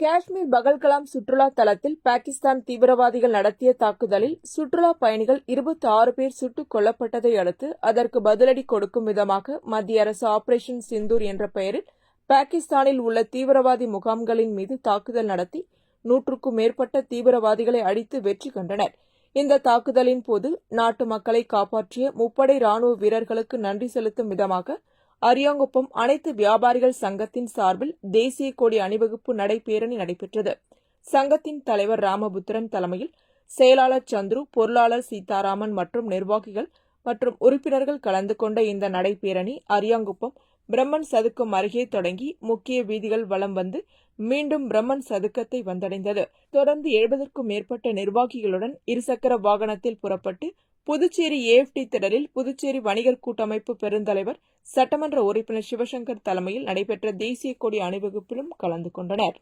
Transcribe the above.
காஷ்மீர் பகல்கலாம் சுற்றுலா தலத்தில் பாகிஸ்தான் தீவிரவாதிகள் நடத்திய தாக்குதலில் சுற்றுலா பயணிகள் இருபத்தி ஆறு பேர் சுட்டுக் கொல்லப்பட்டதை அடுத்து அதற்கு பதிலடி கொடுக்கும் விதமாக மத்திய அரசு ஆபரேஷன் சிந்தூர் என்ற பெயரில் பாகிஸ்தானில் உள்ள தீவிரவாதி முகாம்களின் மீது தாக்குதல் நடத்தி நூற்றுக்கும் மேற்பட்ட தீவிரவாதிகளை அடித்து வெற்றி கண்டனர். இந்த தாக்குதலின் போது நாட்டு மக்களை காப்பாற்றிய முப்படை ராணுவ வீரர்களுக்கு நன்றி செலுத்தும் விதமாக அரியாங்குப்பம் அனைத்து வியாபாரிகள் சங்கத்தின் சார்பில் தேசிய கொடி அணிவகுப்பு நடைபேரணி நடைபெற்றது. சங்கத்தின் தலைவர் ராமபுத்திரன் தலைமையில் செயலாளர் சந்துரு பொருளாளர் சீதாராமன் மற்றும் நிர்வாகிகள் மற்றும் உறுப்பினர்கள் கலந்து கொண்ட இந்த நடைபேரணி அரியாங்குப்பம் பிரம்மன் சதுக்கம் அருகே தொடங்கி முக்கிய வீதிகள் வலம் வந்து மீண்டும் பிரம்மன் சதுக்கத்தை வந்தடைந்தது. தொடர்ந்து எழுபதற்கும் மேற்பட்ட நிர்வாகிகளுடன் இருசக்கர வாகனத்தில் புறப்பட்டு புதுச்சேரி ஏஎஃப்டி திடலில் புதுச்சேரி வணிகர் கூட்டமைப்பு பெருந்தலைவர் சட்டமன்ற உறுப்பினர் சிவசங்கர் தலைமையில் நடைபெற்ற தேசிய கொடி அணிவகுப்பிலும் கலந்து கொண்டனர்.